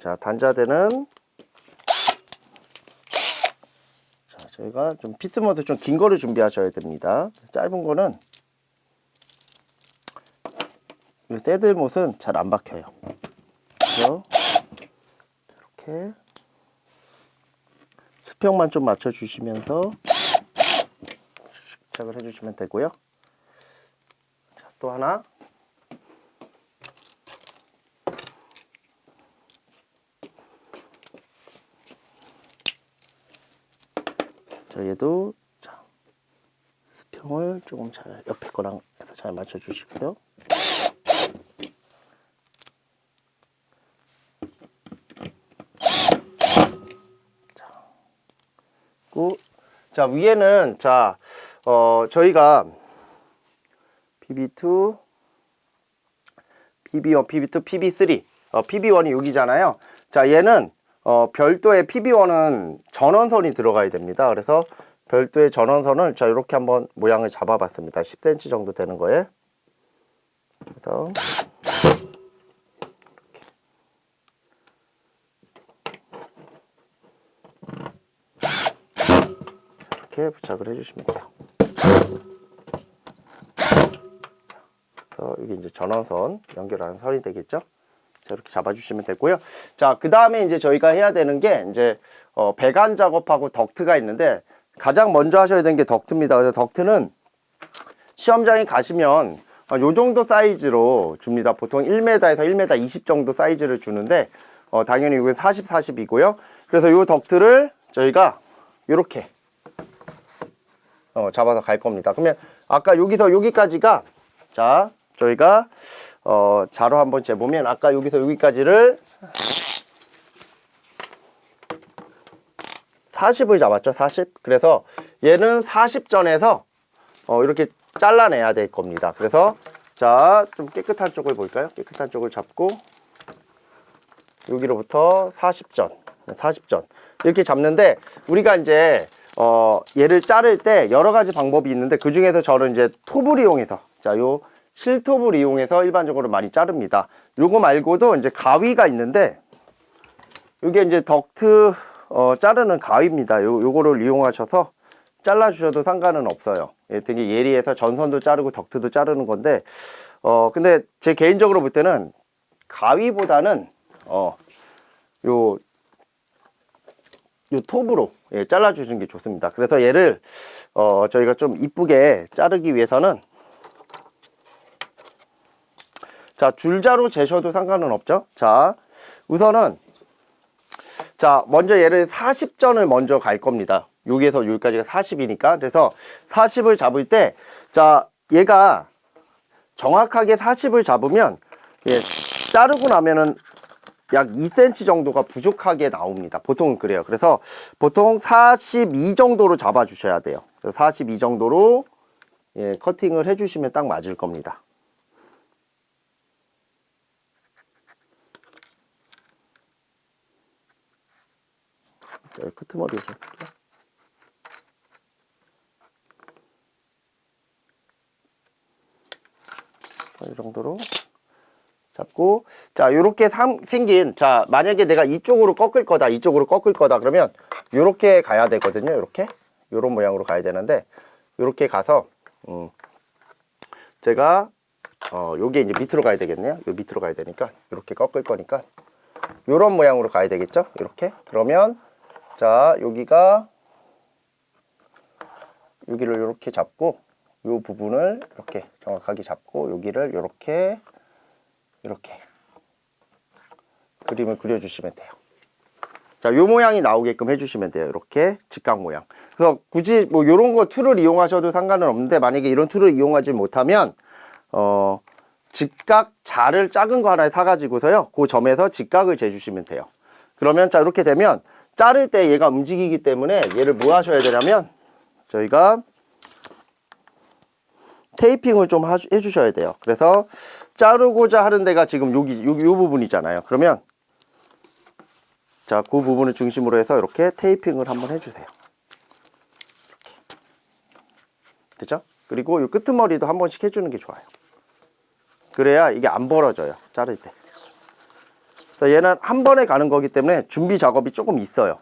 자, 단자대는 자, 저희가 좀 피스모드 좀 긴 거를 준비하셔야 됩니다. 짧은 거는 이 새들못은 잘 안 박혀요. 그래서 이렇게 수평만 좀 맞춰 주시면서 시작을 해 주시면 되고요. 자, 또 하나 자, 얘도 자, 수평을 조금 잘 옆에 거랑 해서 잘 맞춰 주시고요. 고, 자, 위에는 자, 어, 저희가 PB2 PB1, PB2, PB3 어, PB1이 여기잖아요. 자, 얘는 어, 별도의 PB1은 전원선이 들어가야 됩니다. 그래서 별도의 전원선을 자 이렇게 한번 모양을 잡아봤습니다. 10cm 정도 되는 거에. 그래서 이렇게 부착을 해주시면 돼요. 그래서 여기 이제 전원선 연결하는 선이 되겠죠? 자, 이렇게 잡아주시면 되고요. 자, 그 다음에 이제 저희가 해야 되는 게 이제 어, 배관 작업하고 덕트가 있는데 가장 먼저 하셔야 되는 게 덕트입니다. 그래서 덕트는 시험장에 가시면 어, 요 정도 사이즈로 줍니다. 보통 1m에서 1m 20 정도 사이즈를 주는데 어, 당연히 이게 40, 40이고요. 그래서 요 덕트를 저희가 요렇게 어, 잡아서 갈 겁니다. 그러면 아까 여기서 여기까지가 자 저희가 어, 자로 한번 재보면 아까 여기서 여기까지를 40을 잡았죠 40 그래서 얘는 40전에서 어, 이렇게 잘라내야 될 겁니다. 그래서 자 좀 깨끗한 쪽을 볼까요? 깨끗한 쪽을 잡고 여기로부터 40전 40전. 이렇게 잡는데 우리가 이제 어, 얘를 자를 때 여러 가지 방법이 있는데 그 중에서 저는 이제 톱을 이용해서 자요 실톱을 이용해서 일반적으로 많이 자릅니다. 요거 말고도 이제 가위가 있는데 요게 이제 덕트 어, 자르는 가위입니다. 요 요거를 이용하셔서 잘라 주셔도 상관은 없어요. 예, 되게 예리해서 전선도 자르고 덕트도 자르는 건데 어 근데 제 개인적으로 볼 때는 가위보다는 어요 요 톱으로 예, 잘라주시는 게 좋습니다. 그래서 얘를 어, 저희가 좀 이쁘게 자르기 위해서는 자 줄자로 재셔도 상관은 없죠. 자 우선은 자 먼저 얘를 40전을 먼저 갈 겁니다. 여기에서 여기까지가 40이니까 그래서 40을 잡을 때 자 얘가 정확하게 40을 잡으면 예, 자르고 나면은 약 2cm 정도가 부족하게 나옵니다. 보통은 그래요. 그래서 보통 42 정도로 잡아 주셔야 돼요. 그래서 42 정도로 예, 커팅을 해 주시면 딱 맞을 겁니다. 여기 끄트머리 좀 이 정도로 잡고 자 요렇게 삼- 생긴 자 만약에 내가 이쪽으로 꺾을 거다 이쪽으로 꺾을 거다 그러면 요렇게 가야 되거든요 요렇게. 요런 모양으로 가야 되는데 요렇게 가서 음 제가 어 요게 이제 밑으로 가야 되겠네요. 요 밑으로 가야 되니까 요렇게 꺾을 거니까. 요런 모양으로 가야 되겠죠? 이렇게. 그러면 자 여기가 여기를 요렇게 잡고 요 부분을 이렇게 정확하게 잡고 여기를 요렇게 이렇게 그림을 그려주시면 돼요. 자, 요 모양이 나오게끔 해주시면 돼요. 이렇게 직각 모양. 그래서 굳이 뭐 요런 거 툴을 이용하셔도 상관은 없는데 만약에 이런 툴을 이용하지 못하면 어 직각 자를 작은 거 하나 사가지고서요. 그 점에서 직각을 재주시면 돼요. 그러면 자 이렇게 되면 자를 때 얘가 움직이기 때문에 얘를 뭐 하셔야 되냐면 저희가 테이핑을 좀 하주- 해주셔야 돼요. 그래서 자르고자 하는 데가 지금 여기 여기 요 부분이잖아요. 그러면 자, 그 부분을 중심으로 해서 이렇게 테이핑을 한번 해주세요. 됐죠? 그리고 이 끄트머리도 한 번씩 해주는 게 좋아요. 그래야 이게 안 벌어져요. 자를 때. 얘는 한 번에 가는 거기 때문에 준비 작업이 조금 있어요.